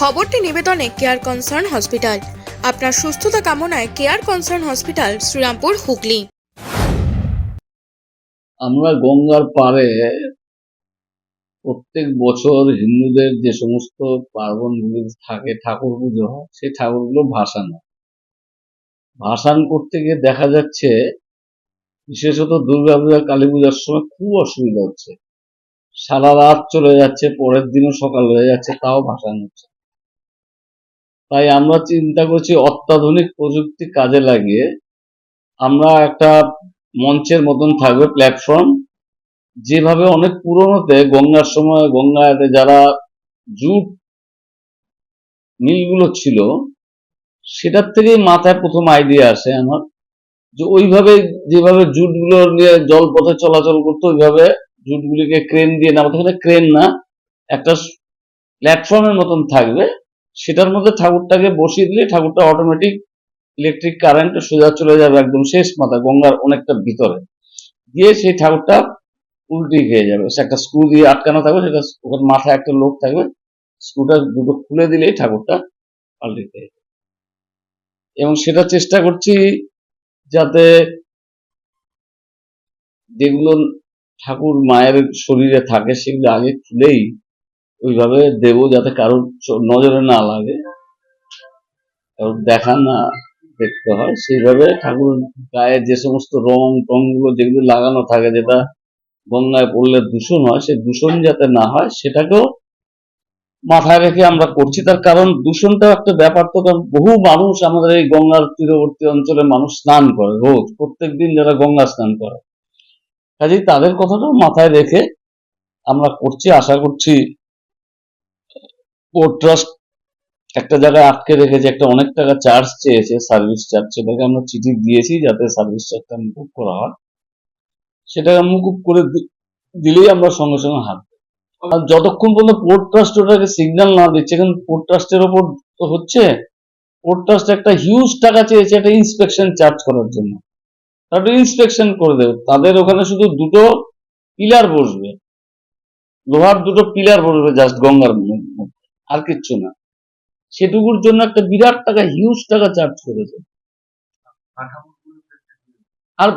খবরটি নিবেদনে care concern hospital আপনার সুস্থতা কামনায় care concern hospital Serampore, Hooghly. আমরা গঙ্গার পাড়ে প্রত্যেক বছর হিন্দুদের যে সমস্ত পার্বণগুলি থাকে ঠাকুর পুজো হয়, সেই ঠাকুরগুলো ভাসান ভাসান করতে গিয়ে দেখা যাচ্ছে, বিশেষত দুর্গা পূজা, কালী পূজার সময় খুব অসুবিধা হচ্ছে। সারা রাত চলে যাচ্ছে, পরের দিনও সকাল হয়ে যাচ্ছে, তাও ভাসান হচ্ছে তাই আমরা চিন্তা করছি অত্যাধুনিক প্রযুক্তি কাজে লাগিয়ে আমরা একটা মঞ্চের মতন থাকবে প্ল্যাটফর্ম যেভাবে অনেক পুরোনোতে গঙ্গার সময়, গঙ্গাতে যারা জুট মিলগুলো ছিল, সেটার থেকেই মাথায় প্রথম আইডিয়া আসে আমার। যে ওইভাবে, যেভাবে জুটগুলো নিয়ে জলপথে চলাচল করতো, ওইভাবে জুটগুলিকে ক্রেন দিয়ে এখানে ক্রেন না, একটা প্ল্যাটফর্মের মতন থাকবে। সেটার মধ্যে ঠাকুরটাকে বসিয়ে দিলে ঠাকুরটা অটোমেটিক ইলেকট্রিক কারেন্ট সোজা চলে যাবে একদম শেষ মাথা, গঙ্গার অনেকটা ভিতরে। দিয়ে সেই ঠাকুরটা উল্টি খেয়ে যাবে। একটা স্ক্রু দিয়ে আটকানো থাকবে, সেটা ওখানে মাথায় একটা লোক থাকবে। স্ক্রুটা দুটো খুলে দিলেই ঠাকুরটা পাল্টে খেয়ে যাবে। এবং সেটা চেষ্টা করছি যাতে যেগুলো ঠাকুর মায়ের শরীরে থাকে সেগুলো আগে খুলেই ওইভাবে দেব যাতে কারোর নজরে না লাগে। কারোর দেখা না দেখতে হয়। সেইভাবে ঠাকুর গায়ে যে সমস্ত রং টংগুলো যেগুলো লাগানো থাকে, যেটা গঙ্গায় পড়লে দূষণ হয়, সেই দূষণ যাতে না হয়, সেটাকেও মাথায় রেখে আমরা করছি। তার কারণ দূষণটা একটা ব্যাপার। তো কারণ বহু মানুষ আমাদের এই গঙ্গার তীরবর্তী অঞ্চলে মানুষ স্নান করে রোজ। প্রত্যেক দিন যারা গঙ্গা স্নান করে। কাজেই তাদের কথাটাও মাথায় রেখে আমরা করছি, আশা করছি পোর্ট ট্রাস্ট একটা জায়গায় আটকে রেখেছে একটা অনেক টাকা চার্জ চেয়েছে সার্ভিস চার্জ সেটাকে আমরা চিঠি দিয়েছি যাতে সার্ভিস চার্জটা মুকুব করা হয়। সেটাকে মুকুব করে দিলেই আমরা সঙ্গে সঙ্গে হাত আর যতক্ষণ পর্যন্ত পোর্ট ট্রাস্ট ওটাকে সিগন্যাল না দিচ্ছে এখন পোর্ট ট্রাস্টের ওপর তো হচ্ছে পোর্ট ট্রাস্ট একটা হিউজ টাকা চেয়েছে একটা ইন্সপেকশন চার্জ করার জন্য। তারপরে ইন্সপেকশন করে দেবে। তাদের ওখানে শুধু দুটো পিলার বসবে। লোহার দুটো পিলার বসবে জাস্ট গঙ্গার মধ্যে। আর কিচ্ছু না। সেটুকুর জন্য একটা বিরাট টাকা হিউজ টাকা চার্জ করেছে। আর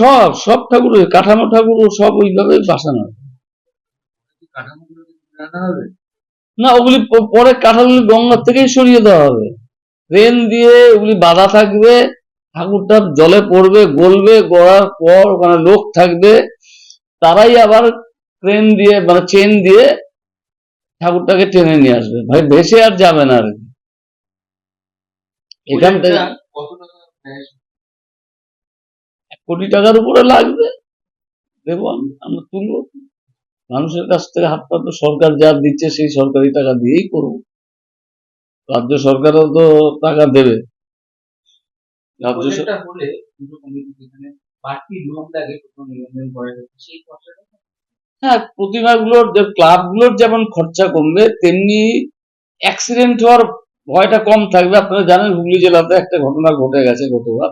সব সব ঠাকুর কাঠামো ঠাকুর সব ওইভাবে বাসানো না, ওগুলি পরে কাঠাগুলি গঙ্গার থেকেই সরিয়ে দেওয়া হবে। ট্রেন দিয়ে ওগুলি বাধা থাকবে, ঠাকুরটা জলে পড়বে, গলবে, গড়ার পর ওখানে লোক থাকবে। তারাই আবার ট্রেন দিয়ে মানে চেন দিয়ে ঠাকুরটাকে টেনে নিয়ে আসবে। ভাই ভেসে আর যাবে না আর এখান থেকে এক কোটি টাকার উপরে লাগবে। দেবো আমি- আমরা তুলবো। মানুষের কাছ থেকে হাত পা তো সরকার যা দিচ্ছে সেই সরকারি টাকা দিয়েই করব। রাজ্য সরকারও তো টাকা দেবে। রাজ্য সর- প্রজেক্টটা হলে পুজো কমিটি যেখানে বাড়তি লোক লাগে করে সেই খরচাটা হ্যাঁ প্রতিমাগুলোর ক্লাবগুলোর যেমন খরচা কমবে, তেমনি অ্যাক্সিডেন্ট হওয়ার ভয়টা কম থাকবে। আপনারা জানেন হুগলি জেলাতে একটা ঘটনা ঘটে গেছে গতবার।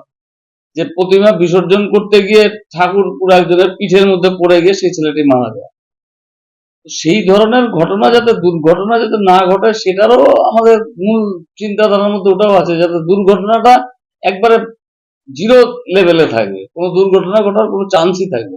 যে প্রতিমা বিসর্জন করতে গিয়ে ঠাকুর পুরো একজনের পিঠের মধ্যে পড়ে গিয়ে সেই ছেলেটি মারা যায়। সেই ধরনের ঘটনা যাতে দুর্ঘটনা যাতে না ঘটে, সেটারও আমাদের মূল চিন্তাধারার মধ্যে ওটাও আছে, যাতে দুর্ঘটনাটা একবারে জিরো লেভেলে থাকবে কোনো দুর্ঘটনা ঘটার কোনো চান্সই থাকবে।